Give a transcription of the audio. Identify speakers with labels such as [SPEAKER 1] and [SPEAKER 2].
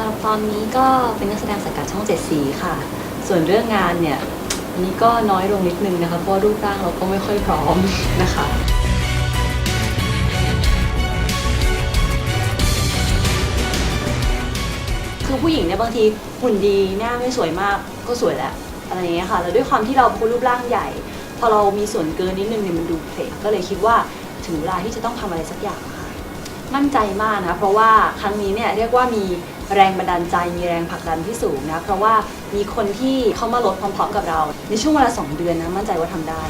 [SPEAKER 1] รอนนี้ก็เป็นนักแสดงสังกัดช่องเจ็ดสีค่ะ ส่วนเรื่องงานเนี่ยอันนี้ก็น้อยลงนิดนึงนะคะ เพราะรูปร่างเราก็ไม่ค่อยพร้อมนะคะคือผู้หญิงเนี่ยบางทีหุ่นดีหน้าไม่สวยมากก็สวยแหล้วอะไรอย่างเงี้ยค่ะแล้วด้วยความที่เราเป็นคนรูปร่างใหญ่ พอเรามีส่วนเกินนิดนึงเนี่ยมันดูเพลก็เลยคิดว่าถึงเวลาที่จะต้องทำอะไรสักอย่างค่ะ มั่นใจมากนะเพราะว่าครั้งนี้เนี่ยเรียกว่ามีแรงบันดาลใจมีแรงผลักดันที่สูงนะเพราะว่ามีคนที่เข้ามาลดพร้อมๆกับเรา ในช่วงเวลาสองเดือนนะมั่นใจว่าทำได้